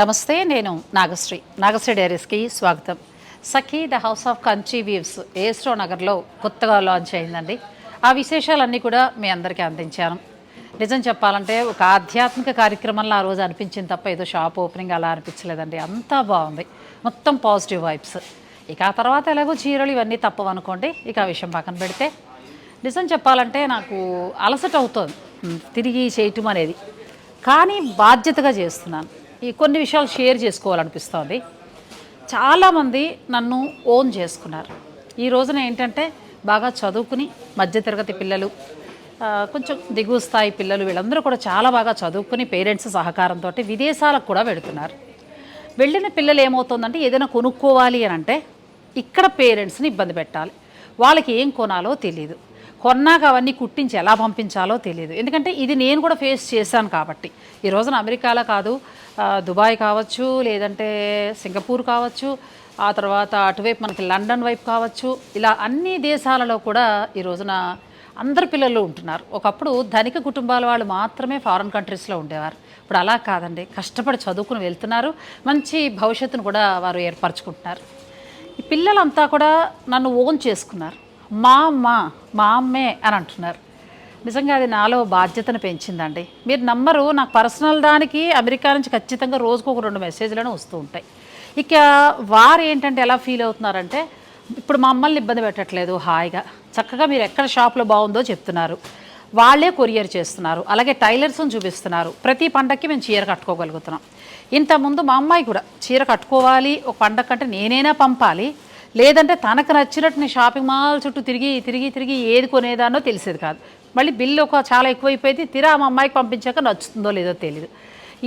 నమస్తే నేను నాగశ్రీ. నాగశ్రీ డైరీస్కి స్వాగతం. Sakhi the house of Kanchi weaves A S Rao నగర్లో కొత్తగా లాంచ్ అయిందండి. ఆ విశేషాలన్నీ కూడా మీ అందరికీ అందించాను. నిజం చెప్పాలంటే ఒక ఆధ్యాత్మిక కార్యక్రమంలో ఆ రోజు అనిపించింది తప్ప ఏదో షాప్ ఓపెనింగ్ అలా అనిపించలేదండి. అంతా బాగుంది. మొత్తం పాజిటివ్ వైబ్స్. ఇక ఆ తర్వాత ఎలాగో చీరలు ఇవన్నీ తప్పవనుకోండి ఇక ఆ విషయం పక్కన పెడితే. నిజం చెప్పాలంటే నాకు అలసట అవుతుంది తిరిగి చేయటం అనేది. కానీ బాధ్యతగా చేస్తున్నాను. ఈ కొన్ని విషయాలు షేర్ చేసుకోవాలనిపిస్తోంది. చాలామంది నన్ను ఓన్ చేసుకున్నారు. ఈ రోజున ఏంటంటే బాగా చదువుకుని మధ్యతరగతి పిల్లలు కొంచెం దిగువ స్థాయి పిల్లలు వీళ్ళందరూ కూడా చాలా బాగా చదువుకుని పేరెంట్స్ సహకారంతో విదేశాలకు కూడా వెళుతున్నారు. వెళ్ళిన పిల్లలు ఏమవుతుందంటే ఏదైనా కొనుక్కోవాలి అని అంటే ఇక్కడ పేరెంట్స్ని ఇబ్బంది పెట్టాలి. వాళ్ళకి ఏం కొనాలో తెలియదు కొన్నాక అవన్నీ కుట్టించి ఎలా పంపించాలో తెలియదు ఎందుకంటే ఇది నేను కూడా ఫేస్ చేశాను కాబట్టి. ఈ రోజున అమెరికాలో కాదు దుబాయ్ కావచ్చు లేదంటే సింగపూర్ కావచ్చు ఆ తర్వాత అటువైపు మనకి లండన్ వైపు కావచ్చు ఇలా అన్ని దేశాలలో కూడా ఈ రోజున అందరు పిల్లలు ఉంటున్నారు. ఒకప్పుడు ధనిక కుటుంబాల వాళ్ళు మాత్రమే ఫారెన్ కంట్రీస్లో ఉండేవారు. ఇప్పుడు అలా కాదండి. కష్టపడి చదువుకుని వెళ్తున్నారు. మంచి భవిష్యత్తును కూడా వారు ఏర్పరచుకుంటున్నారు. ఈ పిల్లలంతా కూడా నన్ను ఓన్ చేసుకున్నారు. మా అమ్మ మా అమ్మే అని అంటున్నారు. నిజంగా అది నాలో బాధ్యతను పెంచిందండి. మీరు నమ్మరు నాకు పర్సనల్ దానికి అమెరికా నుంచి ఖచ్చితంగా రోజుకు ఒక రెండు మెసేజ్లను వస్తూ ఉంటాయి. ఇక వారు ఏంటంటే ఎలా ఫీల్ అవుతున్నారంటే ఇప్పుడు మమ్మల్ని ఇబ్బంది పెట్టట్లేదు హాయిగా. చక్కగా మీరు ఎక్కడ షాప్లో బాగుందో చెప్తున్నారు. వాళ్ళే కొరియర్ చేస్తున్నారు. అలాగే టైలర్స్ని చూపిస్తున్నారు. ప్రతి పండక్కి మేము చీర కట్టుకోగలుగుతున్నాం. ఇంతకుముందు మా అమ్మాయి కూడా చీర కట్టుకోవాలి ఒక పండగ కంటే నేనైనా పంపాలి లేదంటే తనకు నచ్చినట్టు నేను షాపింగ్ మాల్ చుట్టూ తిరిగి తిరిగి తిరిగి ఏది కొనేదానో తెలిసేది కాదు. మళ్ళీ బిల్లు ఒక చాలా ఎక్కువైపోయింది. తిరా మా అమ్మాయికి పంపించాక నచ్చుతుందో లేదో తెలియదు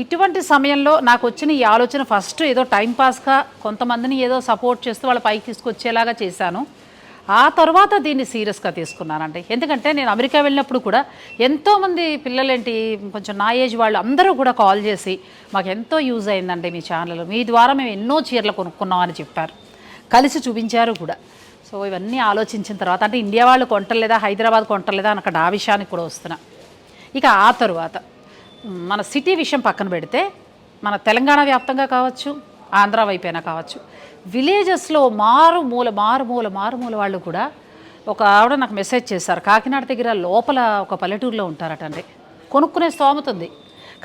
ఇటువంటి సమయంలో నాకు వచ్చిన ఈ ఆలోచన ఫస్ట్ ఏదో టైంపాస్గా కొంతమందిని ఏదో సపోర్ట్ చేస్తూ వాళ్ళ పైకి తీసుకొచ్చేలాగా చేశాను. ఆ తర్వాత దీన్ని సీరియస్గా తీసుకున్నానండి. ఎందుకంటే నేను అమెరికా వెళ్ళినప్పుడు కూడా ఎంతోమంది పిల్లలేంటి కొంచెం నా ఏజ్ వాళ్ళు అందరూ కూడా కాల్ చేసి మాకు ఎంతో యూజ్ అయిందండి మీ ఛానల్. మీ ద్వారా మేము ఎన్నో చీరలు కొనుక్కున్నాం అని చెప్పారు. కలిసి చూపించారు కూడా. సో ఇవన్నీ ఆలోచించిన తర్వాత అంటే ఇండియా వాళ్ళు కొంటలేదా హైదరాబాద్ కొంటలేదా అని అక్కడ ఆ విషయానికి కూడా వస్తున్నా. ఇక ఆ తరువాత మన సిటీ విషయం పక్కన పెడితే మన తెలంగాణ వ్యాప్తంగా కావచ్చు ఆంధ్ర వైపైనా కావచ్చు విలేజెస్లో మారుమూల మారుమూల మారుమూల వాళ్ళు కూడా ఒక ఆవిడ నాకు మెసేజ్ చేశారు. కాకినాడ దగ్గర లోపల ఒక పల్లెటూరులో ఉంటారటండి కొనుక్కునే స్తోమత ఉంది.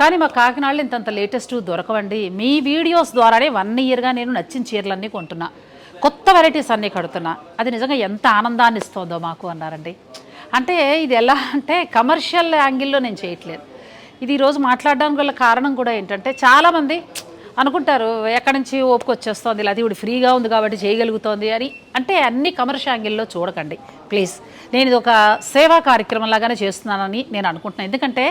కానీ మా కాకినాడలో ఇంతంత లేటెస్ట్ దొరకవండి. మీ వీడియోస్ ద్వారానే వన్ ఇయర్గా నేను నచ్చిన చీరలన్నీ కొంటున్నా. కొత్త వెరైటీస్ అన్నీ కడుతున్నా. అది నిజంగా ఎంత ఆనందాన్ని ఇస్తుందో మాకు అన్నారండి. అంటే ఇది ఎలా అంటే కమర్షియల్ యాంగిల్లో నేను చేయట్లేదు. ఇది ఈరోజు మాట్లాడడానికి గల కారణం కూడా ఏంటంటే చాలామంది అనుకుంటారు ఎక్కడి నుంచి ఓపిక వచ్చేస్తోంది లేదా ఇవి ఫ్రీగా ఉంది కాబట్టి చేయగలుగుతోంది అని. అంటే అన్ని కమర్షియల్ యాంగిల్లో చూడకండి ప్లీజ్ నేను ఇది ఒక సేవా కార్యక్రమం లాగానే చేస్తున్నానని నేను అనుకుంటున్నాను. ఎందుకంటే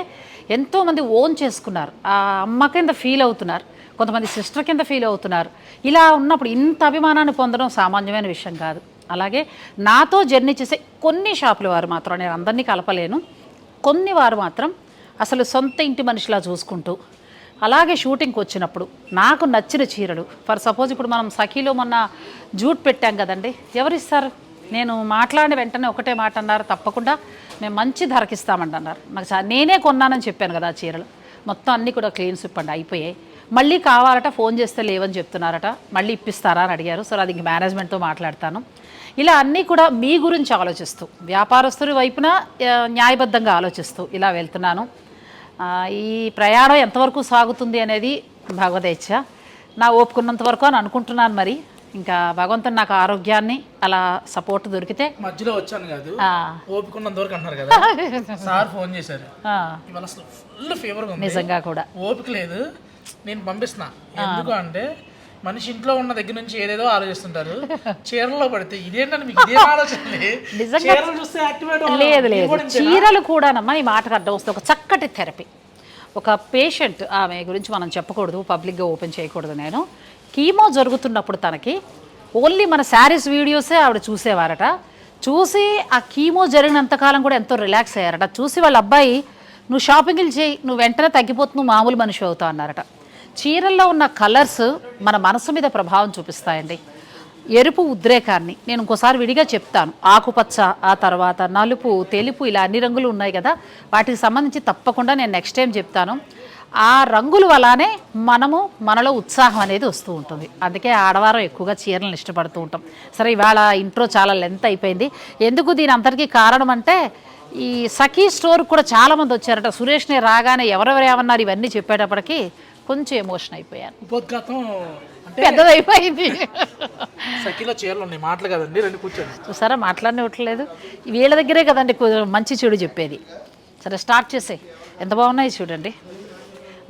ఎంతోమంది ఓన్ చేసుకున్నారు. ఆ అమ్మ కింద ఫీల్ అవుతున్నారు. కొంతమంది సిస్టర్ కింద ఫీల్ అవుతున్నారు. ఇలా ఉన్నప్పుడు ఇంత అభిమానాన్ని పొందడం సామాన్యమైన విషయం కాదు. అలాగే నాతో జర్నీ చేసే కొన్ని షాపుల వారు మాత్రం నేను అందరినీ కలపలేను. కొన్ని వారు మాత్రం అసలు సొంత ఇంటి మనిషిలా చూసుకుంటూ అలాగే షూటింగ్కి వచ్చినప్పుడు నాకు నచ్చిన చీరలు ఫర్ సపోజ్ ఇప్పుడు మనం సఖీలో మొన్న జూట్ పెట్టాం కదండి ఎవరిస్తారు? నేను మాట్లాడిన వెంటనే ఒకటే మాట అన్నారు తప్పకుండా మేము మంచి ధరకిస్తామండి అన్నారు నాకు నేనే కొన్నానని చెప్పాను కదా ఆ చీరలు. మొత్తం అన్నీ కూడా క్లీన్ ఇప్పండి అయిపోయాయి. మళ్ళీ కావాలట ఫోన్ చేస్తే లేవని చెప్తున్నారట. మళ్ళీ ఇప్పిస్తారా అని అడిగారు. సో అది ఇంక మేనేజ్మెంట్తో మాట్లాడతాను. ఇలా అన్నీ కూడా మీ గురించి ఆలోచిస్తూ వ్యాపారస్తుడి వైపున న్యాయబద్ధంగా ఆలోచిస్తూ ఇలా వెళ్తున్నాను. ఈ ప్రయాణం ఎంతవరకు సాగుతుంది అనేది భగవదేచ్ఛ. నా ఓపుకున్నంత వరకు అని అనుకుంటున్నాను మరి. ఇంకా భగవంతుని నాకు ఆరోగ్యాన్ని అలా సపోర్ట్ దొరికితే మధ్యలో వచ్చాను కాదు. ఓపికన్నంత వరకు అంటున్నారు కదా. సార్ ఫోన్ చేశారు. నిజంగా కూడా. ఓపిక లేదు. నేను పంపిస్తున్నా. ఎందుకు అంటే మనిషి ఇంట్లో ఉన్న దగ్గర నుంచి ఏదేదో ఆలోచిస్తుంటారు. చీరల్లో పడితే ఇదేంటని మీకు ఇదే ఆలోచన నిజంగా చీరలు చూస్తే యాక్టివేట్ లేదు లేదు. చీరలు కూడానమ్మా ఈ మాటకు అర్థం వస్తుంది. ఒక చక్కటి థెరపీ ఒక పేషెంట్ ఆమె గురించి మనం చెప్పకూడదు పబ్లిక్గా ఓపెన్ చేయకూడదు నేను. కీమో జరుగుతున్నప్పుడు తనకి ఓన్లీ మన శారీస్ వీడియోసే ఆవిడ చూసేవారట. చూసి ఆ కీమో జరిగినంతకాలం కూడా ఎంతో రిలాక్స్ అయ్యారట. చూసి వాళ్ళ అబ్బాయి నువ్వు షాపింగ్లు చేయి నువ్వు వెంటనే తగ్గిపోతు నువ్వు మామూలు మనిషి అవుతావు అన్నారట. చీరల్లో ఉన్న కలర్స్ మన మనసు మీద ప్రభావం చూపిస్తాయండి. ఎరుపు ఉద్రేకాన్ని నేను ఇంకోసారి విడిగా చెప్తాను. ఆకుపచ్చ ఆ తర్వాత నలుపు తెలుపు ఇలా అన్ని రంగులు ఉన్నాయి కదా వాటికి సంబంధించి తప్పకుండా నేను నెక్స్ట్ టైం చెప్తాను. ఆ రంగులు వలానే మనము మనలో ఉత్సాహం అనేది వస్తూ ఉంటుంది. అందుకే ఆడవారం ఎక్కువగా చీరలను ఇష్టపడుతూ ఉంటాం. సరే ఇవాళ ఇంట్రో చాలా లెంత్ అయిపోయింది. ఎందుకు దీని అంతటికీ కారణం అంటే ఈ సఖీ స్టోర్ కూడా చాలామంది వచ్చారట. సురేష్ని రాగానే ఎవరెవరు ఏమన్నారు? ఇవన్నీ చెప్పేటప్పటికీ కొంచెం ఎమోషన్ అయిపోయాను. ఉపోద్ఘాతం పెద్దదైపోయింది. సఖీలో చీరలు ఉన్నాయి మాటలు కదండి రెండు కూర్చొని చూసారా మాట్లాడినట్లేదు. వీళ్ళ దగ్గరే కదండి మంచి చెడు చెప్పేది. సరే స్టార్ట్ చేసే. ఎంత బాగున్నాయి చూడండి.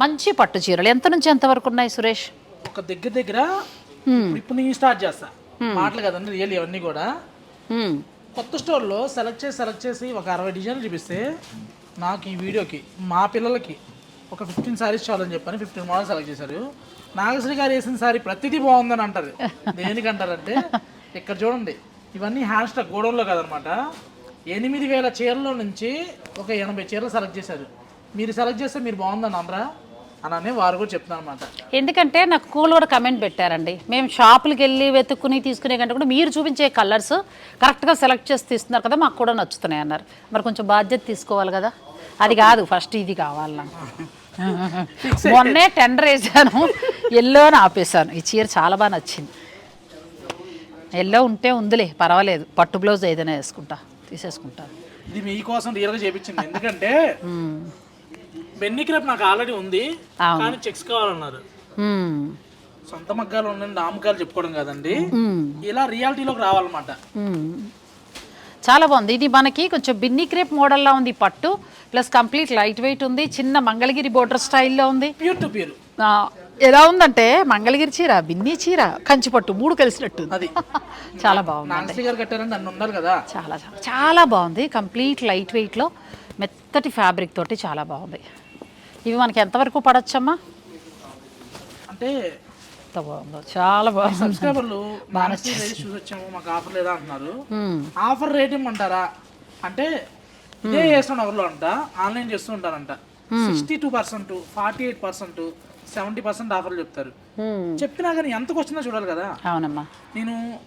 మంచి పట్టు చీరలు. ఎంత నుంచి ఎంత వరకు ఉన్నాయి సురేష్? ఒక దగ్గర దగ్గర ఇప్పుడు నేను స్టార్ట్ చేస్తా. మాటలు కదండి రియల్ ఇవన్నీ కూడా. కొత్త స్టోర్లో సెలెక్ట్ చేసి సెలెక్ట్ చేసి ఒక అరవై డిజైన్లు చూపిస్తే నాకు ఈ వీడియోకి మా పిల్లలకి ఒక ఫిఫ్టీన్ సారీస్ చాలని చెప్పని ఫిఫ్టీన్ మోడల్ సెలెక్ట్ చేశారు. నాగశ్రీ గారు వేసిన సారీ ప్రతిదీ బాగుందని అంటారు. దేనికంటారంటే ఇక్కడ చూడండి ఇవన్నీ హ్యాండ్ స్టాక్ గోడౌన్లో కాదనమాట. ఎనిమిది వేల చీరల నుంచి ఒక ఎనభై చీరలు సెలెక్ట్ చేశారు. మీరు సెలెక్ట్ చేస్తే మీరు బాగుందని అనరా? అని వారు కూడా చెప్తున్నారు అనమాట ఎందుకంటే నాకు కూల్ కూడా కమెంట్ పెట్టారండి. మేము షాపులకి వెళ్ళి వెతుక్కుని తీసుకునే కంటే కూడా మీరు చూపించే కలర్స్ కరెక్ట్గా సెలెక్ట్ చేసి తీస్తున్నారు కదా మాకు కూడా నచ్చుతున్నాయి అన్నారు. మరి కొంచెం బాధ్యత తీసుకోవాలి కదా. అది కాదు ఫస్ట్ ఇది కావాలి నాకు మొన్నే టెండర్ వేసాను. ఎల్లో అని ఆపేసాను ఈ చీర చాలా బాగా నచ్చింది. ఎల్లో ఉంటే ఉందిలే పర్వాలేదు. పట్టు బ్లౌజ్ ఏదైనా వేసుకుంటా తీసేసుకుంటాను ఇది మీకోసం రియల్గా చేపించింది. ఎందుకంటే బెన్ని క్రేప్ నాకు ఆల్రెడీ ఉంది. కానీ చెక్స్ కావాలన్నారు. సొంత మగ్గాలు ఉండండి నామకాలు చెప్పుకోవడం కాదండి. ఇలా రియాలిటీలోకి రావాలన్నమాట. చాలా బాగుంది. ఇది మనకి కొంచెం బిన్ని క్రేప్ మోడల్లో ఉంది పట్టు. ప్లస్ కంప్లీట్ లైట్ వెయిట్ ఉంది చిన్న మంగళగిరి బోర్డర్ స్టైల్లో ఉంది. ప్యూర్ టు ప్యూర్ ఆ, ఎలా ఉందంటే మంగళగిరి చీర బిన్ని చీర కంచి పట్టు మూడు కలిసినట్టు. అది. చాలా బాగుంది గారు కదా. చాలా చాలా చాలా బాగుంది. కంప్లీట్ లైట్ వెయిట్లో మెత్తటి ఫ్యాబ్రిక్ తోటి చాలా బాగుంది. ఇవి మనకి ఎంతవరకు పడచ్చమ్మా? అంటే బాగుందో చాలా బాగుంది. సబ్స్క్రైబర్లు నాగశ్రీ రేట్ చూసి వచ్చాము మాకు ఆఫర్ లేదా అంటున్నారు. మ్మ్. ఆఫర్ రేట్ ఇమ్మంటారా అంటే ఇదే చేస్తున్న నగర్లో అంట ఆన్లైన్ చేస్తూ ఉంటారంట. Sixty two percent forty eight percent seventy percent ఆఫర్లు చెప్తారు. మ్మ్. చెప్పినా కానీ ఎంతకు వచ్చిందో చూడాలి కదా? అవునమ్మా. నేను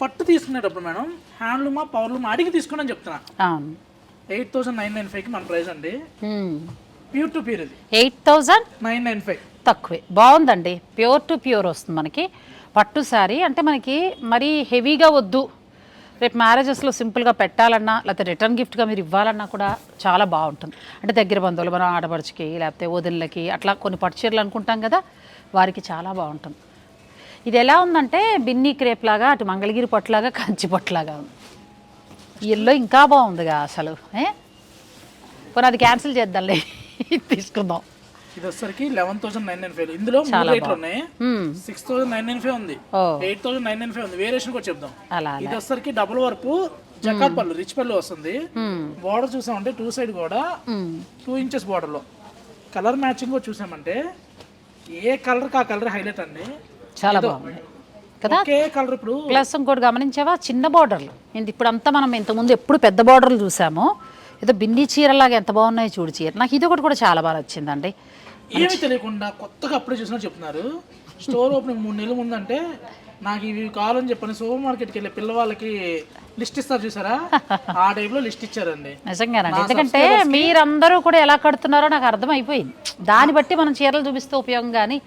పట్టు తీసుకునేటప్పుడు మేడం హ్యాండ్లూమా పవర్లూమా అడిగి తీసుకుని చెప్తున్నా. ఎయిట్ థౌసండ్ నైన్ నైన్ ఫైవ్కి మన ప్రైస్ అండి. ప్యూర్ టు ప్యూర్ ఇది. Eight thousand nine nine five. తక్కువే. బాగుందండి. ప్యూర్ టు ప్యూర్ వస్తుంది మనకి. పట్టు శారీ అంటే మనకి మరీ హెవీగా వద్దు. రేపు మ్యారేజెస్లో సింపుల్గా పెట్టాలన్నా లేకపోతే రిటర్న్ గిఫ్ట్గా మీరు ఇవ్వాలన్నా కూడా చాలా బాగుంటుంది. అంటే దగ్గర బంధువులు మనం ఆడపడుచుకి లేకపోతే వదినలకి అట్లా కొన్ని పట్టుచీరలు అనుకుంటాం కదా వారికి చాలా బాగుంటుంది. ఇది ఎలా ఉందంటే బిన్నీ క్రేప్ లాగా అటు మంగళగిరి పొట్టలాగా కంచి పొట్టలాగా ఉంది. ఈ ఇంకా బాగుందిగా అసలు ఏ? పోనీ అది క్యాన్సిల్ చేద్దాంలే తీసుకుందాం. ఇది వచ్చేసరికి eleven thousand nine nine five ఇందులో మూడు రేట్లు ఉన్నాయి. Six thousand nine nine five ఉంది. Eight thousand nine nine five ఉంది. వేరియేషన్ కూడా చెప్దాం. ఇది వచ్చేసరికి డబుల్ వర్క్ జకాత్ పళ్ళు రిచ్ పళ్ళు వస్తుంది. బార్డర్ చూసామంటే టూ సైడ్ కూడా. టూ ఇంచెస్ బార్డర్లో. కలర్ మ్యాచింగ్ కూడా చూసామంటే ఏ కలర్కి ఆ కలర్ హైలైట్ అండి. చాలా బాగుంది. కదా? కలర్ ఇప్పుడు ప్లస్ ఇంకోటి గమనించావా? చిన్న బార్డర్లు. ఇప్పుడు అంతా మనం ఇంతకుముందు ఎప్పుడు పెద్ద బార్డర్లు చూసాము ఏదో బిన్ని చీరలాగా ఎంత బాగున్నాయి చూడు చీర. నాకు ఇది ఒకటి కూడా చాలా బాగా నచ్చిందండి. ఏమీ తెలియకుండా కొత్తగా అప్పుడే చూసినట్టు చెప్తున్నారు. స్టోర్ ఓపెనింగ్ మూడు నెలల ముందంటే నాకు ఇవి కావాలని చెప్పని సూపర్ మార్కెట్కి వెళ్ళే పిల్లవాళ్ళకి లిస్ట్ ఇస్తారు చూసారా? ఆ టైప్లో లిస్ట్ ఇచ్చారండి. నిజంగానండి ఎందుకంటే మీరందరూ కూడా ఎలా కడుతున్నారో నాకు అర్థమైపోయింది. దాన్ని బట్టి మనం చీరలు చూపిస్తే ఉపయోగం కానీ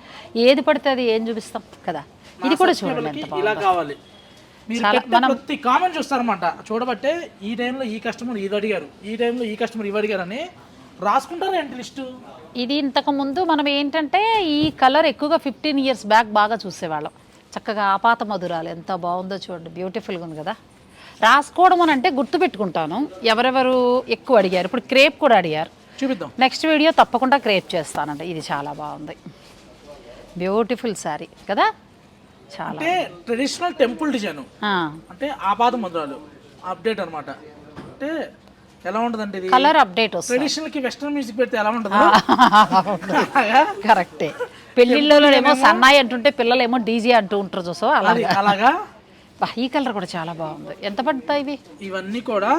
ఏది పడితే అది ఏం చూపిస్తాం కదా? ఇది కూడా చూడండి వాళ్ళకి ఇలా కావాలి. మీరు ప్రతి కామెంట్ చూస్తారన్నమాట. చూడబట్టే ఈ టైంలో ఈ కస్టమర్ ఇది అడిగారు. ఈ టైంలో ఈ కస్టమర్ ఇవి అడిగారు అని రాసుకుంటారా ఏంటి లిస్టు? ఇది ఇంతకు ముందు మనం ఏంటంటే ఈ కలర్ ఎక్కువగా ఫిఫ్టీన్ ఇయర్స్ బ్యాక్ బాగా చూసేవాళ్ళం. చక్కగా ఆపాత మధురాలు ఎంత బాగుందో చూడండి బ్యూటిఫుల్గా ఉంది కదా. రాసుకోవడం అని అంటే గుర్తు పెట్టుకుంటాను. ఎవరెవరు ఎక్కువ అడిగారు ఇప్పుడు క్రేప్ కూడా అడిగారు. చూపిద్దాం. నెక్స్ట్ వీడియో తప్పకుండా క్రేప్ చేస్తానండి ఇది చాలా బాగుంది. బ్యూటిఫుల్ శారీ కదా? చాలా అంటే ట్రెడిషనల్ టెంపుల్ డిజైన్ అంటే ఆపాద ముద్రాలు అప్డేట్ అన్నమాట. అంటే ఎలా ఉంటుందంటే ఇది? కలర్ అప్డేట్ వస్తుంది. ట్రెడిషనల్కి వెస్టర్న్ మ్యూజిక్ పెడితే ఎలా ఉంటుంది? కరెక్టే. పెళ్ళిళ్ళలో ఏమో సన్నాయి అంటుంటే పిల్లలు ఏమో డీజే అంటూ ఉంటారు చూసో అలాగా. బా, ఈ కలర్ కూడా చాలా బాగుంది. ఎంత పడతాయి ఇవి? ఇవన్నీ కూడా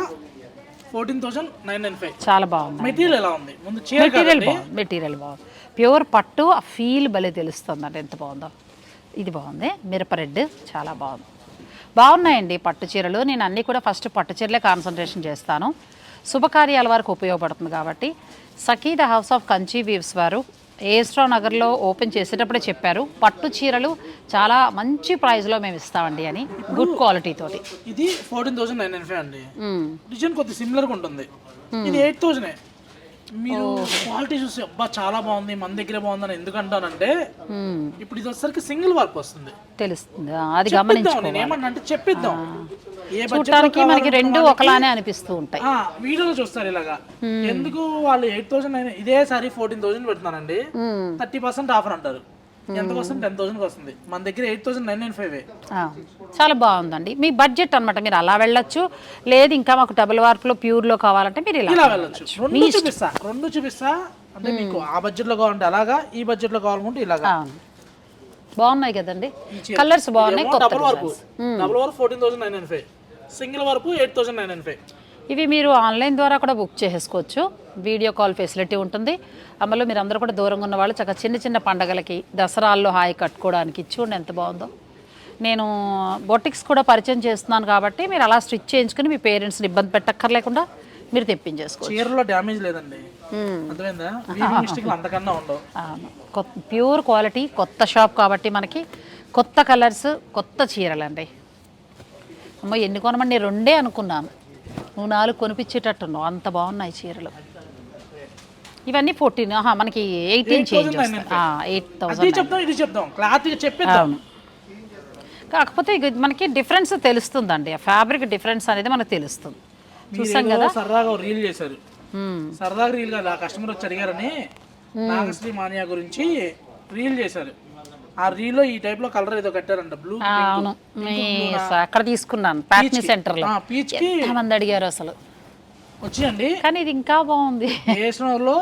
fourteen thousand nine nine five చాలా బాగుంది. మెటీరియల్ ఎలా ఉంది? ముందు మెటీరియల్. బాగుంది మెటీరియల్ బాగుంది. ప్యూర్ పట్టు ఆ ఫీల్ భలే తెలుస్తుంది అంటే ఎంత బాగుందో. ఇది బాగుంది. మిరప రెడ్ చాలా బాగుంది. బాగున్నాయండి పట్టు చీరలు. నేను అన్నీ కూడా ఫస్ట్ పట్టు చీరలే కాన్సన్ట్రేషన్ చేస్తాను. శుభకార్యాల వరకు ఉపయోగపడుతుంది కాబట్టి Sakhi the house of Kanchi weaves వారు ఏస్ట్రా నగర్లో ఓపెన్ చేసేటప్పుడే చెప్పారు. పట్టు చీరలు చాలా మంచి ప్రైస్లో మేము ఇస్తామండి అని గుడ్ క్వాలిటీ తోటి. ఇది ఫోర్టీన్ థౌసండ్ నైన్ ఫైవ్ అండి. డిజైన్ కొద్ది సిమిలర్గా ఉంటుంది. ఇది ఎయిట్ థౌసండ్ మీరు క్వాలిటీ చూసి అబ్బా చాలా బాగుంది మన దగ్గరే బాగుందని ఎందుకు అంటానంటే మ్మ్. ఇప్పుడు ఇది వచ్చేసరికి సింగిల్ వర్క్ వస్తుంది. తెలుస్తుంది. అది చెప్పిద్దాం గమనించుకో నేను ఏమన్నా అంటే చెప్పిద్దాం. చూడటానికి మనకి రెండు ఒకలానే అనిపిస్తూ ఉంటాయి. వీడియోలో చూస్తారు ఇలాగా. ఎందుకు వాళ్ళు ఎయిట్ థౌసండ్ ఇదే సారీ ఫోర్టీన్ థౌసండ్ పెడుతున్నానండి. థర్టీ పర్సెంట్ ఆఫర్ అంటారు. ఎంతకు వస్తుంది? టెన్ థౌసండ్కి వస్తుంది. మన దగ్గర eight thousand nine nine five. చాలా బాగుందండి. మీ బడ్జెట్ అన్నమాట మీరు అలా వెళ్ళొచ్చు. లేదు ఇంకా మాకు డబుల్ వార్ప్లో ప్యూర్లో కావాలంటే మీరు ఇలా వెళ్ళొచ్చు. రెండు చూపిస్తా రెండు చూపిస్తా. అంటే మీకు ఆ బడ్జెట్లో కావాలంటే అలాగా ఈ బడ్జెట్లో కావాలనుకుంటే ఇలాగా. బాగున్నాయి కదండి. కలర్స్ బాగున్నాయి డబుల్ వరకు. డబుల్ వరకు fourteen thousand nine nine five single వరకు eight thousand nine nine five ఇవి మీరు ఆన్లైన్ ద్వారా కూడా బుక్ చేసుకోవచ్చు. వీడియో కాల్ ఫెసిలిటీ ఉంటుంది. అమలు మీరు అందరూ కూడా దూరంగా ఉన్న వాళ్ళు చక్కగా చిన్న చిన్న పండగలకి దసరాల్లో హాయి కట్టుకోవడానికి చూడండి ఎంత బాగుందో. నేను బొటిక్స్ కూడా పరిచయం చేస్తున్నాను కాబట్టి మీరు అలా స్టిచ్ చేయించుకుని మీ పేరెంట్స్ని ఇబ్బంది పెట్టక్కర్లేకుండా మీరు తెప్పించేసుకోవచ్చు. చీరలో డ్యామేజ్ లేదండి. అంతకన్నా ఉండవు. ప్యూర్ క్వాలిటీ కొత్త షాప్ కాబట్టి మనకి కొత్త కలర్స్ కొత్త చీరలండి. అమ్మో ఎన్ని కొనమని నేను రెండే అనుకున్నాను. నువ్వు నాలుగు కొనిపించేటట్టున్నావు. అంత బాగున్నాయి చీరలు. ఇవన్నీ ఫోర్టీన్ మనకి ఎయిటీన్ చేంజ్ ఎయిట్ థౌసండ్ చెప్దాం ఇది క్లాత్ చెప్పేద్దాం. కాకపోతే మనకి డిఫరెన్స్ తెలుస్తుందండి. ఫ్యాబ్రిక్ డిఫరెన్స్ అనేది మనకు తెలుస్తుంది. చూసాం కదా? సరదాగా రీల్ చేశారు. సరదాగా రీల్ కాదు. కస్టమర్ వచ్చి అడిగారని నాగశ్రీ మానియా గురించి రీల్ చేశారు. ఆ రీల్లో ఈ టైప్లో కలర్ ఏదో కట్టారంట. బ్లూ అవును. మీ అక్కడ తీసుకున్నాను ప్యాట్నీ సెంటర్లో పీచ్కి ఎంతమంది అడిగారు అసలు? వచ్చిందండి కానీ ఇది ఇంకా బాగుంది. ఏసునర్లో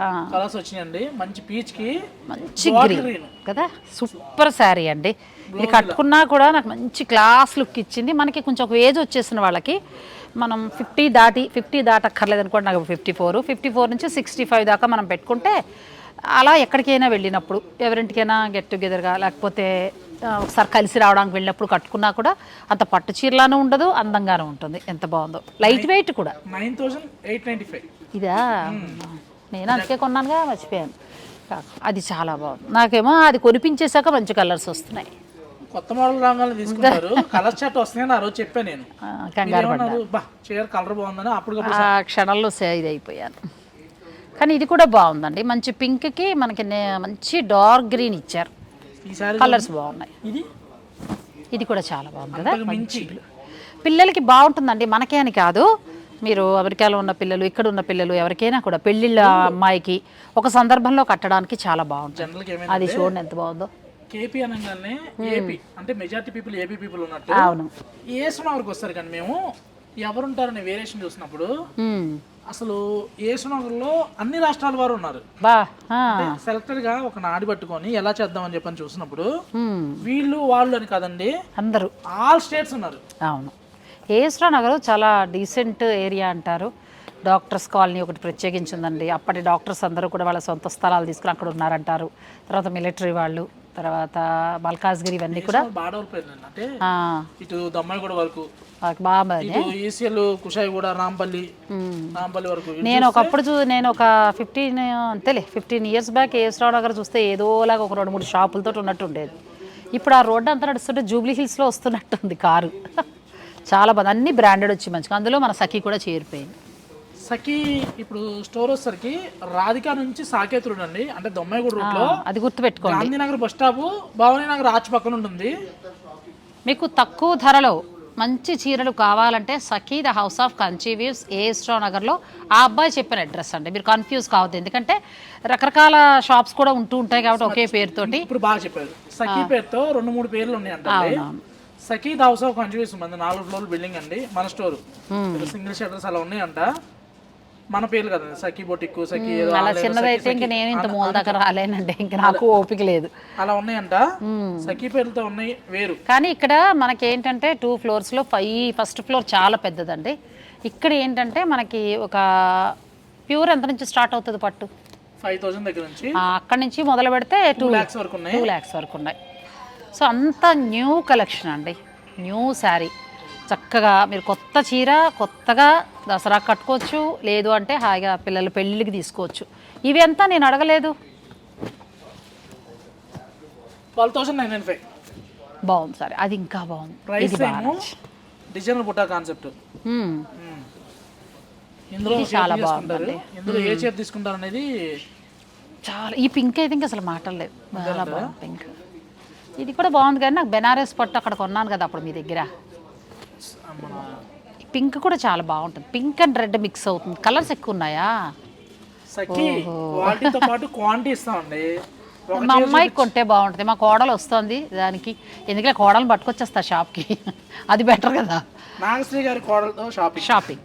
ఆ, కలర్స్ వచ్చినాయండి. మంచి పీచ్కి మంచి గ్రీన్ కదా? సూపర్ శారీ అండి. ఇది కట్టుకున్నా కూడా నాకు మంచి క్లాస్ లుక్ ఇచ్చింది. మనకి కొంచెం ఒక ఏజ్ వచ్చేసిన వాళ్ళకి మనం ఫిఫ్టీ దాటి ఫిఫ్టీ దాటక్కర్లేదు అనుకోండి నాకు ఫిఫ్టీ ఫోర్ ఫిఫ్టీ ఫోర్ నుంచి సిక్స్టీ ఫైవ్ దాకా మనం పెట్టుకుంటే అలా ఎక్కడికైనా వెళ్ళినప్పుడు ఎవరింటికైనా గెట్ టుగెదర్గా లేకపోతే ఒకసారి కలిసి రావడానికి వెళ్ళినప్పుడు కట్టుకున్నా కూడా అంత పట్టు చీరలానే ఉండదు అందంగానే ఉంటుంది. ఎంత బాగుందో. లైట్ వెయిట్ కూడా. Nine thousand eight ninety five ఇదా నేను అందుకే కొన్నానుగా మర్చిపోయాను. అది చాలా బాగుంది. నాకేమో అది కొనిపించేశాక మంచి కలర్స్ వస్తున్నాయి. కొత్త మోడల్ రంగాలు తీసుకుంటారు. కలర్ చాట్ వస్తున్నాయని ఆ రోజు చెప్పాను నేను. కంగారు బా చీర కలర్ బాగుందని అప్పుడు ఆ క్షణంలో ఇది అయిపోయాను. కానీ ఇది కూడా బాగుందండి. మంచి పింక్కి మనకి మంచి డార్క్ గ్రీన్ ఇచ్చారు. కలర్స్ బాగున్నాయి. ఇది? ఇది కూడా చాలా బాగుంది కదా? మించి పిల్లలకి బాగుంటుందండి. మనకే అని కాదు. మీరు అమెరికాలో ఉన్న పిల్లలు ఇక్కడ ఉన్న పిల్లలు ఎవరికైనా కూడా పెళ్ళిళ్ళ అమ్మాయికి ఒక సందర్భంలో కట్టడానికి చాలా బాగుంటుంది. అది చూడండి ఎంత బాగుందో. కేపీ అనగానే ఏపీ అంటే మెజారిటీ పీపుల్ ఏపీ పీపుల్ ఉన్నట్టు అవును. ఏసునగర్కి వస్తారు కానీ మేము? ఎవరుంటారని వేరియేషన్ చూసినప్పుడు. అసలు ఏసునగర్లో అన్ని రాష్ట్రాల వారు ఉన్నారు. సెలెక్టెడ్గా ఒక నాడి పట్టుకొని ఎలా చేద్దామని చెప్పని చూసినప్పుడు. వీళ్ళు వాళ్ళు అని కాదండి అందరూ. ఆల్ స్టేట్స్ ఉన్నారు. అవును. ఏస్రా నగర్ చాలా డీసెంట్ ఏరియా అంటారు. డాక్టర్స్ కాలనీ ఒకటి ప్రత్యేకించిందండి. అప్పటి డాక్టర్స్ అందరూ కూడా వాళ్ళ సొంత స్థలాలు తీసుకుని అక్కడ ఉన్నారంటారు. తర్వాత మిలిటరీ వాళ్ళు. తర్వాత మల్కాజ్గిరి ఇవన్నీ కూడా. బాగా అంటే ఇటు దమ్మాయిగూడ వరకు వాళ్ళకి బాగా ఇటు ఈసీఎల్ కుషాయిగూడ రాంపల్లి రాంపల్లి వరకు నేను ఒకప్పుడు చూ నేను ఒక ఫిఫ్టీన్ అంతేలే ఫిఫ్టీన్ ఇయర్స్ బ్యాక్ ఏస్రావు నగర్ చూస్తే ఏదోలాగా ఒక రెండు మూడు షాపులతో ఉన్నట్టు ఉండేది ఇప్పుడు ఆ రోడ్డు అంతా నడుస్తుంటే జూబ్లీ హిల్స్లో వస్తున్నట్టుంది కారు. చాలా బాగుంది అన్ని బ్రాండెడ్ వచ్చి మంచిగా. అందులో మన సఖీ కూడా చేరిపోయింది. సఖీ ఇప్పుడు స్టోర్ వచ్చేసరికి రాధిక నుంచి సాకేత్ రోడ్ అండి అంటే దొమ్మాయిగూడ రూట్లో అది గుర్తుపెట్టుకోండి. Gandhinagar bus stop Bhavani Nagar arch పక్కన ఉంటుంది. మీకు తక్కువ ధరలో మంచి చీరలు కావాలంటే Sakhi the house of Kanchi weaves ఏస్ట్రా నగర్లో ఆ అబ్బాయి చెప్పిన అడ్రస్ అండి. మీరు కన్ఫ్యూజ్ కావద్దు. ఎందుకంటే రకరకాల షాప్స్ కూడా ఉంటూ ఉంటాయి కాబట్టి ఒకే పేరుతోటి. ఇప్పుడు బాగా చెప్పారు. సఖీ పేరుతో రెండు మూడు పేర్లు ఉన్నాయి అంటే. సఖీ ద హౌస్ ఆఫ్ కంటిన్యూస్ ఉంది నాలుగు ఫ్లోర్ బిల్డింగ్ అండి మన స్టోర్ సింగిల్ షటర్స్ అలా ఉన్నాయంట. మన పేర్లు కదండి సఖీ బొటిక్ సఖీ ఏదో అలా చిన్నదైతే సఖీ, ఇంక సఖీ. నేను ఇంత మూల దాకా రాలేనండి ఇంక నాకు ఓపిక లేదు. అలా ఉన్నాయంట? సఖీ పేర్లతో ఉన్నాయి వేరు. కానీ ఇక్కడ మనకి ఏంటంటే టూ ఫ్లోర్స్లో ఫైవ్ ఫస్ట్ ఫ్లోర్ చాలా పెద్దదండి. ఇక్కడ ఏంటంటే మనకి ఒక ప్యూర్ ఎంత నుంచి స్టార్ట్ అవుతుంది పట్టు? ఫైవ్ థౌసండ్ దగ్గర నుంచి? ఆ, అక్కడి నుంచి మొదలు పెడితే టూ టూ ల్యాక్స్ వరకు ఉన్నాయి? టూ ల్యాక్స్ వరకు ఉన్నాయి. సో అంత న్యూ కలెక్షన్ అండి. న్యూ శారీ చక్కగా మీరు కొత్త చీర కొత్తగా దసరా కట్టుకోవచ్చు. లేదు అంటే హాయిగా పిల్లల పెళ్ళిళ్ళకి తీసుకోవచ్చు. ఇవి ఎంత? నేను అడగలేదు. Twelve thousand nine nine five. బాగుంది సరే. అది ఇంకా బాగుంది. ప్రైస్ ఇది బాగా ఏమో డిజైనర్ బుట్టా కాన్సెప్ట్. మ్మ్. ఇందులో ఇది చీర చాలా. ఇందులో ఏ తీసుకుంటారు అనేది చాలా ఈ పింక్ అయితే ఇంకా అసలు మాటలు లేవు. చాలా బాగుంది పింక్ ఇది కూడా బాగుంది కానీ నాకు బెనారస్ పట్టు అక్కడ కొన్నాను కదా అప్పుడు మీ దగ్గర. పింక్ కూడా చాలా బాగుంటుంది. పింక్ అండ్ రెడ్ మిక్స్ అవుతుంది. కలర్స్ ఎక్కువ ఉన్నాయా సఖి క్వాలిటీతో పాటు క్వాంటిటీ ఇస్తామండి. ఒక మా అమ్మాయికి కొంటే బాగుంటుంది. మా కోడలు వస్తుంది దానికి. ఎందుకంటే కోడలు పట్టుకొచ్చేస్తా షాప్కి. అది బెటర్ కదా. నాగశ్రీ గారి కోడలతో షాపింగ్. షాపింగ్.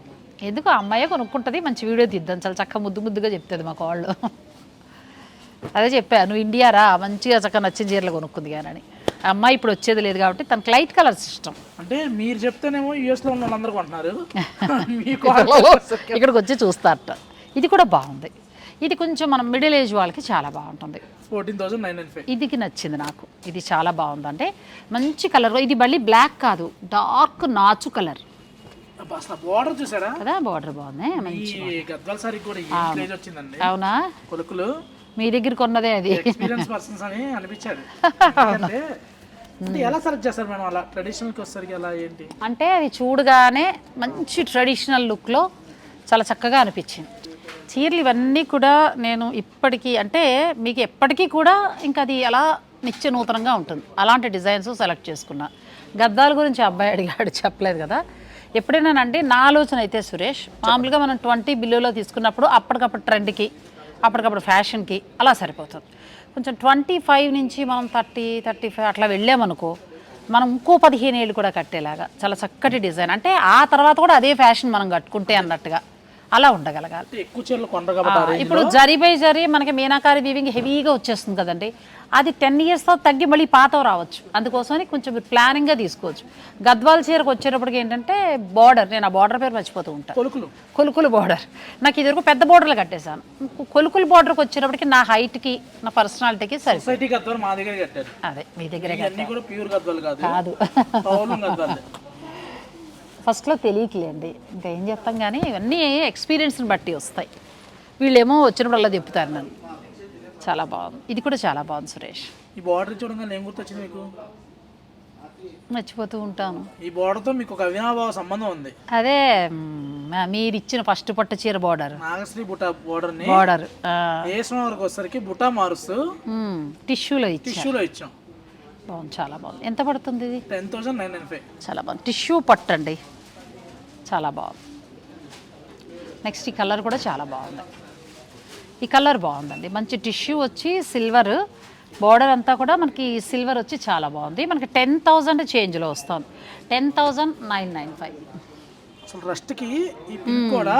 ఎందుకు అమ్మాయే కొనుక్కుంటుంది మంచి వీడియో తీద్దాం. చాలా చక్కగా ముద్దు ముద్దుగా చెప్తుంది మా కోళ్ళు అదే చెప్పా నువ్వు ఇండియా రా మంచిగా చక్కగా నచ్చిన చీరలు కొనుక్కుంది కానీ అమ్మాయి ఇప్పుడు వచ్చేది లేదు కాబట్టి తనకు లైట్ కలర్స్ ఇష్టం. అంటే మీరు చెప్తేనేమో యుఎస్లో ఉన్న వాళ్ళందరూ కొంటున్నారు. ఇక్కడికి వచ్చి చూస్తారట. ఇది కూడా బాగుంది. ఇది కొంచెం మనం మిడిల్ ఏజ్ వాళ్ళకి చాలా బాగుంటుంది. ఇదికి నచ్చింది నాకు. ఇది చాలా బాగుంది అంటే మంచి కలర్ ఇది మళ్ళీ బ్లాక్ కాదు డార్క్ నాచు కలర్ బార్డర్ చూసారా? కదా బార్డర్ బాగుంది. మంచి అవునా? కొలుకులు. మీ దగ్గర కొన్నదే అది. ఎక్స్పీరియన్స్ పర్సన్స్ అని అనిపించారు ఎందుకంటే ఎలా సెలెక్ట్ చేస్తారు మేడం అలా ట్రెడిషనల్కి వచ్చేసరికి అలా ఏంటి? అంటే అది చూడగానే మంచి ట్రెడిషనల్ లుక్లో చాలా చక్కగా అనిపించింది. చీరలు ఇవన్నీ కూడా నేను ఇప్పటికీ అంటే మీకు ఎప్పటికీ కూడా ఇంకా అది ఎలా నిత్య నూతనంగా ఉంటుంది. అలాంటి డిజైన్స్ సెలెక్ట్ చేసుకున్నా. గద్దాల గురించి అబ్బాయి అడిగాడు చెప్పలేదు కదా. ఎప్పుడైనానంటే నా ఆలోచన అయితే సురేష్ మామూలుగా మనం ట్వంటీ బిల్లులో తీసుకున్నప్పుడు అప్పటికప్పుడు ట్రెండ్కి అప్పటికప్పుడు ఫ్యాషన్కి అలా సరిపోతుంది. కొంచెం ట్వంటీ ఫైవ్ నుంచి మనం థర్టీ థర్టీ ఫైవ్ అట్లా వెళ్ళామనుకో మనం ఇంకో పదిహేను ఏళ్ళు కూడా కట్టేలాగా చాలా చక్కటి డిజైన్. అంటే ఆ తర్వాత కూడా అదే ఫ్యాషన్ మనం కట్టుకుంటే అన్నట్టుగా. అలా ఉండగలగాలి. ఎక్కువ చీరలు ఇప్పుడు జరీ బై జరీ మనకి మీనాకారి వీవింగ్ హెవీగా వచ్చేస్తుంది కదండి. అది టెన్ ఇయర్స్తో తగ్గి మళ్ళీ పాత రావచ్చు. అందుకోసమని కొంచెం మీరు ప్లానింగ్గా తీసుకోవచ్చు. గద్వాల చీరకు వచ్చేటప్పటికి ఏంటంటే బార్డర్ నేను ఆ బార్డర్ పేరు మర్చిపోతూ ఉంటాను కొలుకులు. కొలుకులు బార్డర్ నాకు ఇదివరకు పెద్ద బార్డర్లు కట్టేశాను. కొలుకులు బార్డర్కి వచ్చేటప్పటికి నా హైట్కి నా పర్సనాలిటీకి సరి అదే మీ దగ్గరే కాదు. ఫస్ట్లో తెలియట్లేండి ఇంకా ఏం చెప్తాం కానీ ఇవన్నీ ఎక్స్పీరియన్స్ని బట్టి వస్తాయి. వీళ్ళేమో వచ్చినప్పుడల్లా చెప్తారు నన్ను. చాలా బాగుంది. ఇది కూడా చాలా బాగుంది సురేష్. ఈ బార్డర్ చూడంగానే ఏం గుర్తొచ్చింది మీకు? మర్చిపోతూ ఉంటాను ఈ బార్డర్తో మీకు ఒక అవినాభావ సంబంధం ఉంది. అదే మీరు ఇచ్చిన ఫస్ట్ పట్టు చీర బార్డర్. నాగశ్రీ బుటా బార్డర్ని బార్డర్ వేసిన వరకు వచ్చేసరికి బుటా మారుస్తూ టిష్యూలో ఇచ్చి టిష్యూలో ఇచ్చాం. బాగుంది చాలా బాగుంది. ఎంత పడుతుంది ఇది? Ten thousand nine nine five. చాలా బాగుంది. టిష్యూ పట్టండి. చాలా బాగుంది. నెక్స్ట్ ఈ కలర్ కూడా చాలా బాగుంది. ఈ కలర్ బాగుందండి. మంచి టిష్యూ వచ్చి సిల్వర్. బార్డర్ అంతా కూడా మనకి సిల్వర్ వచ్చి చాలా బాగుంది. మనకి టెన్ థౌజండ్ చేంజ్లో వస్తుంది ten thousand nine nine five అసలు రస్ట్కి కూడా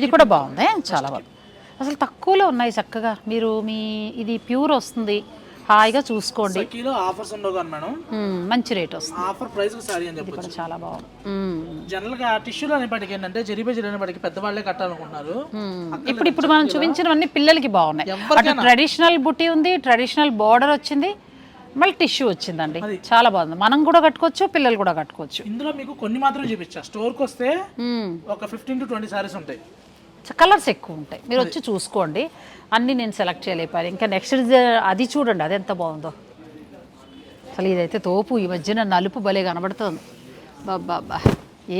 ఇది కూడా బాగుంది. చాలా బాగుంది. అసలు తక్కువలో ఉన్నాయి చక్కగా. మీరు మీ ఇది ప్యూర్ వస్తుంది. హాయిగా చూసుకోండి. సఖీలో ఆఫర్స్ ఉండవు మేడం. మంచి రేట్ వస్తుంది. ఆఫర్ ప్రైస్ సారీ అని చాలా బాగుంది. మ్మ్. జనరల్గా టిష్యూలు అనేప్పటికి ఏంటంటే జరిపే జరిగినప్పటికి పెద్దవాళ్ళే కట్టాలనుకుంటున్నారు. ఇప్పుడు ఇప్పుడు మనం చూపించినవన్నీ పిల్లలకి బాగున్నాయి. అటు. ట్రెడిషనల్ బుట్టి ఉంది ట్రెడిషనల్ బార్డర్ వచ్చింది మళ్ళీ టిష్యూ వచ్చిందండి. చాలా బాగుంది. మనం కూడా కట్టుకోవచ్చు పిల్లలు కూడా కట్టుకోవచ్చు. ఇందులో మీకు కొన్ని మాత్రం చూపించా. స్టోర్కి వస్తే. ఒక ఫిఫ్టీన్ టు ట్వంటీ సారీస్ ఉంటాయి. కలర్స్ ఎక్కువ ఉంటాయి మీరు వచ్చి చూసుకోండి. అన్నీ నేను సెలెక్ట్ చేయలేపాను. ఇంకా నెక్స్ట్ అది చూడండి అది ఎంత బాగుందో. అసలు ఇదైతే తోపు ఈ మధ్యన నలుపు భలే కనబడుతుంది. బాబ్బా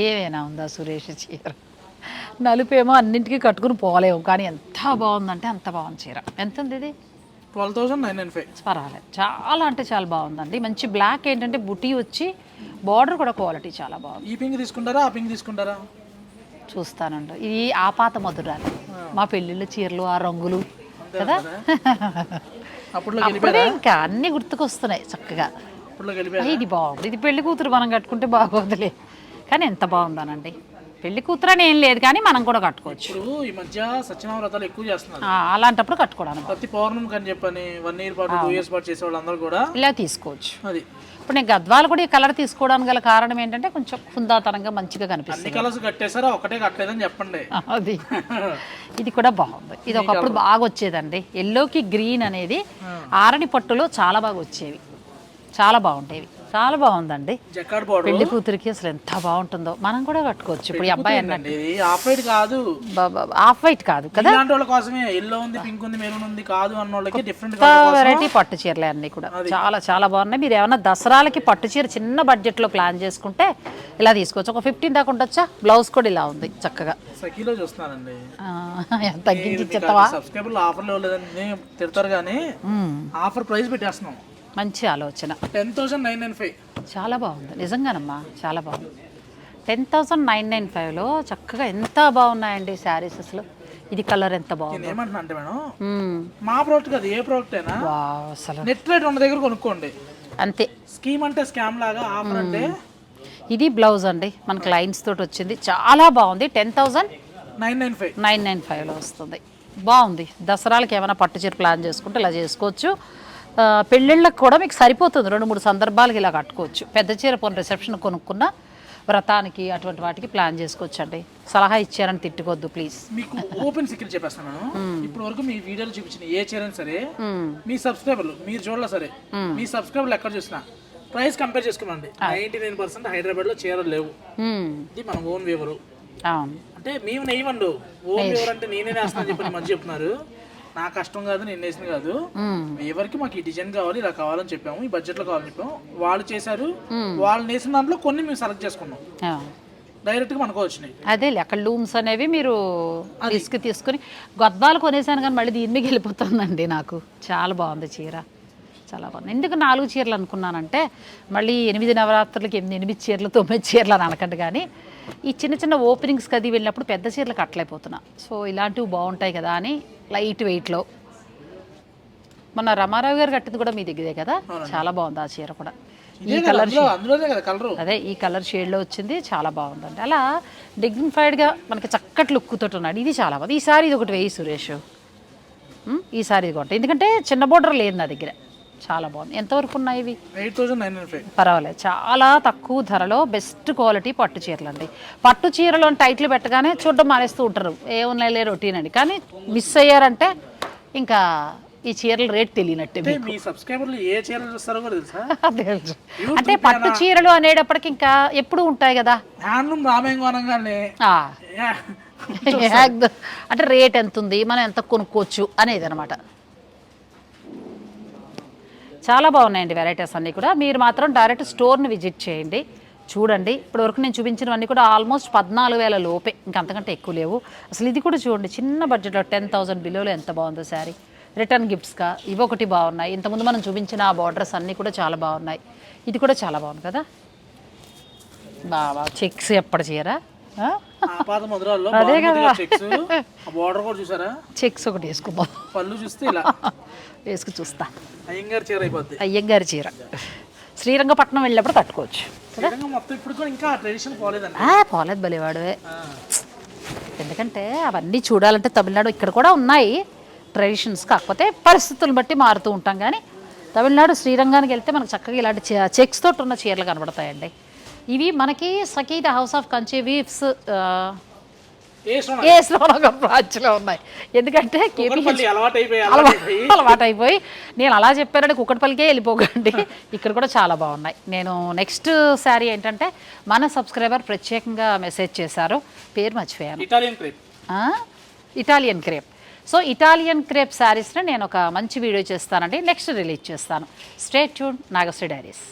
ఏమైనా ఉందా సురేష్ చీర? నలుపేమో అన్నింటికి కట్టుకుని పోలేము కానీ ఎంత బాగుందంటే అంత బాగుంది చీర. ఎంత ఉంది ఇది? Twelve thousand nine nine five. పర్వాలేదు. చాలా అంటే చాలా బాగుందండి. మంచి బ్లాక్ ఏంటంటే బుటీ వచ్చి బార్డర్ కూడా క్వాలిటీ చాలా బాగుంది. ఈ పింక్ తీసుకుంటారా ఆ పింక్ తీసుకుంటారా? చూస్తానండి. ఇది ఆపాత మధురాలు. మా పెళ్ళిళ్ళ చీరలు ఆ రంగులు. కదా? అప్పుడే ఇంకా అన్ని గుర్తుకొస్తున్నాయి చక్కగా. ఇది బాగుంది. ఇది పెళ్ళి కూతురు మనం కట్టుకుంటే బాగోదులే. కానీ ఎంత బాగుందనండి. పెళ్ళి కూతురు అని ఏం లేదు కానీ మనం కూడా కట్టుకోవచ్చు. ఇప్పుడు ఈ మధ్య వ్రతాలు ఎక్కువ చేస్తున్నారు. ఆ, అలాంటిప్పుడు కట్టుకోవడానికి. ప్రతి పౌర్ణమికి అని చెప్పని వన్ ఇయర్ పాటు టూ ఇయర్స్ పాటు చేసే వాళ్ళందరూ కూడా ఇలా తీసుకోవచ్చు. అది. ఇప్పుడు నేను గద్వాలు కూడా ఈ కలర్ తీసుకోవడానికి గల కారణం ఏంటంటే కొంచెం హుందాతనంగా మంచిగా కనిపిస్తుంది. అన్ని కలర్స్ కట్టేసారా ఒకటే కట్టలేదని చెప్పండి. అది. ఇది కూడా బాగుంది. ఇది ఒకప్పుడు బాగా వచ్చేదండి. ఎల్లోకి గ్రీన్ అనేది ఆరని పట్టులో చాలా బాగా వచ్చేవి. చాలా బాగుంటాయి చాలా బాగుందండి. పెళ్ళి కూతురికి అసలు ఎంత బాగుంటుందో మనం కూడా కట్టుకోవచ్చు. ఇప్పుడు ఈ అబ్బాయి అన్నట్టు. ఇది ఆఫ్ వైట్ కాదు. ఆఫ్ వైట్ కాదు కదా? కోసమే. ఎల్లో ఉంది పింక్ ఉంది మెరూన్ ఉంది కాదు అన్న వాళ్ళకి డిఫరెంట్ వెరైటీ పట్టు చీరలే అన్నీ కూడా. చాలా చాలా బాగున్నాయి. మీరు ఏమైనా దసరాలకి పట్టు చీర చిన్న బడ్జెట్లో ప్లాన్ చేసుకుంటే ఇలా తీసుకోవచ్చు. ఒక ఫిఫ్టీన్ దాకా ఉండొచ్చా? బ్లౌజ్ కూడా ఇలా ఉంది చక్కగా. సఖీలో చూస్తున్నానండి. తగ్గించి ఇచ్చేస్తావా? సబ్స్క్రైబర్లు ఆఫర్లు ఇవ్వలేదని తిడతారు కానీ ఆఫర్ ప్రైస్ పెట్టేస్తున్నాం. మంచి ఆలోచన. Ten thousand nine nine five. చాలా బాగుంది. నిజంగానమ్మా చాలా బాగుంది. టెన్ థౌసండ్ నైన్ నైన్ ఫైవ్లో చక్కగా ఎంత బాగున్నాయండి శారీస్ అసలు ఇది కలర్ ఎంత బాగుంది. నేను ఏమంటున్నా అంటే మేడం. మా ప్రోడక్ట్ కాదు ఏ ప్రోడక్ట్ అయినా అసలు. నెట్ రేట్ ఉన్న దగ్గర కొనుక్కోండి. అంతే. స్కీమ్ అంటే స్కామ్ లాగా ఆఫర్ అంటే ఇది బ్లౌజ్ అండి మనకు లైన్స్ తోటి వచ్చింది. చాలా బాగుంది. Ten thousand nine nine five. Nine nine ఫైవ్లో వస్తుంది. బాగుంది. దసరాలకి ఏమైనా పట్టు చీర ప్లాన్ చేసుకుంటే ఇలా చేసుకోవచ్చు. పెళ్ళిళ్ళకి కూడా మీకు సరిపోతుంది. రెండు మూడు సందర్భాలకి ఇలా కట్టుకోవచ్చు. పెద్ద చీర పోనీ రిసెప్షన్ కొనుక్కున్న వ్రతానికి అటువంటి వాటికి ప్లాన్ చేసుకోవచ్చు అండి సలహా ఇచ్చారని తిట్టుకోవద్దు ప్లీజ్ మీకు ఓపెన్ సీక్రెట్ చెప్పేస్తాను ఇప్పటి వరకు మీ వీడియోలు చూపించిన ఏ చీర సరే మీ సబ్స్క్రైబర్లు మీరు చూడాలి సరే మీ సబ్స్క్రైబర్లు ఎక్కడ చూసినా ప్రైస్ కంపేర్ చేసుకోమండి. నైన్టీ నైన్ పర్సెంట్ హైదరాబాద్లో చీరలు లేవు. ఇది మన ఓన్ వేవరు అవును. అంటే మేము నెయ్యమండు ఓన్ వేవర్ అంటే నేనే వేస్తానని చెప్పి మంచి చెప్తున్నారు. నా కష్టం కాదు నేను వేసింది కాదు. ఎవరికి మాకు ఈ డిజైన్ కావాలి ఇలా కావాలని చెప్పాము ఈ బడ్జెట్లో కావాలని చెప్పాము. వాళ్ళు చేశారు వాళ్ళు నేసిన దాంట్లో కొన్ని మేము సెలెక్ట్ చేసుకున్నాం. డైరెక్ట్గా మనకు వచ్చినాయి. అదే అక్కడ లూమ్స్ అనేవి మీరు రిస్క్ తీసుకుని గద్వాలు కొనేసాను కానీ మళ్ళీ దీని మీద వెళ్ళిపోతుందండి నాకు. చాలా బాగుంది చీర. చాలా బాగుంది. ఎందుకు నాలుగు చీరలు అనుకున్నానంటే మళ్ళీ ఎనిమిది నవరాత్రులకి ఎనిమిది ఎనిమిది చీరలు తొమ్మిది చీరలు అని అనకండి కానీ ఈ చిన్న చిన్న ఓపెనింగ్స్కి అది వెళ్ళినప్పుడు పెద్ద చీరలు కట్టలేకపోతున్నా. సో ఇలాంటివి బాగుంటాయి కదా అని లైట్ వెయిట్లో మన రమారావు గారు కట్టింది కూడా మీ దగ్గరే కదా? చాలా బాగుంది ఆ చీర కూడా. ఈ కదా, కలర్ కదా అదే ఈ కలర్ షేడ్లో వచ్చింది చాలా బాగుందండి. అలా డిగ్నిఫైడ్గా మనకి చక్కటి లుక్ తోటి ఉన్నాడు. ఇది చాలా బాగుంది. ఈసారి ఇది ఒకటి వేయి సురేష్. ఈసారి ఇది ఒకటి. ఎందుకంటే చిన్న బోర్డర్ లేదు నా దగ్గర. చాలా బాగుంది. ఎంతవరకు ఉన్నాయి ఇవి? Eight thousand nine five. పర్వాలేదు. చాలా తక్కువ ధరలో బెస్ట్ క్వాలిటీ పట్టు చీరలు అండి పట్టు చీరలు టైటిల్ పెట్టగానే చూడడం మానేస్తూ ఉంటారు. ఏమున్నాయిలే రొటీన్ అండి కానీ మిస్ అయ్యారంటే ఇంకా ఈ చీరల రేట్ తెలియనట్టే అంటే మీ సబ్స్క్రైబర్లు ఏ చీరలు చూస్తారో కూడా తెలుసా? తెలుసు. అంటే పట్టు చీరలు అనేటప్పటికి ఇంకా ఎప్పుడు ఉంటాయి కదా? హ్యాండ్లూమ్ రామేంగో అనగానే అంటే రేట్ ఎంత ఉంది మనం ఎంత కొనుక్కోవచ్చు? అనేది అనమాట చాలా బాగున్నాయండి వెరైటీస్ అన్నీ కూడా. మీరు మాత్రం డైరెక్ట్ స్టోర్ని విజిట్ చేయండి. చూడండి. ఇప్పటివరకు నేను చూపించినవన్నీ కూడా ఆల్మోస్ట్ పద్నాలుగు వేల లోపే. ఇంకంతకంటే ఎక్కువ లేవు. అసలు ఇది కూడా చూడండి చిన్న బడ్జెట్లో టెన్ థౌసండ్ బిలోలో ఎంత బాగుందో శారీ. రిటర్న్ గిఫ్ట్స్గా ఇవొకటి బాగున్నాయి. ఇంతకుముందు మనం చూపించిన ఆ బార్డర్స్ అన్నీ కూడా చాలా బాగున్నాయి. ఇది కూడా చాలా బాగుంది కదా? బాబా చెక్స్ ఎప్పటి చీర? ఆ? ఆపాత మధురాల్లో అదే కదా. బార్డర్ కూడా చూసారా? చెక్స్ ఒకటి వేసుకుందాం పళ్ళు చూస్తే ఇలా. వేసుకు చూస్తా. అయ్యంగారు చీర అయిపోద్ది. అయ్యంగారి చీర. శ్రీరంగపట్నం వెళ్ళినప్పుడు కట్టుకోవచ్చు శ్రీరంగం మొత్తం ఇప్పుడు కూడా ఇంకా ట్రెడిషన్ పోలేదండి. ఆ, పోలేదు బలివాడువే. ఎందుకంటే అవన్నీ చూడాలంటే తమిళనాడు ఇక్కడ కూడా ఉన్నాయి ట్రెడిషన్స్ కాకపోతే పరిస్థితులను బట్టి మారుతూ ఉంటాం కానీ తమిళనాడు శ్రీరంగానికి వెళ్తే మనకు చక్కగా ఇలాంటి చెక్స్ తోటి ఉన్న చీరలు కనబడతాయండి. ఇవి మనకి సకీద హౌస్ ఆఫ్ కంచి ఏస్లో ఒక బ్రాంచ్లో ఉన్నాయి. ఎందుకంటే అలవాటు అయిపోయి నేను అలా చెప్పానంటే కుక్కటిపల్లికే వెళ్ళిపోకండి. ఇక్కడ కూడా చాలా బాగున్నాయి. నేను నెక్స్ట్ శారీ ఏంటంటే మన సబ్స్క్రైబర్ ప్రత్యేకంగా మెసేజ్ చేశారు. పేరు మర్చిపోయాను. Italian crepe? Italian crepe. So Italian crepe శారీస్ని నేను ఒక మంచి వీడియో చేస్తానండి. నెక్స్ట్ రిలీజ్ చేస్తాను. Stay tuned Nagashri diaries.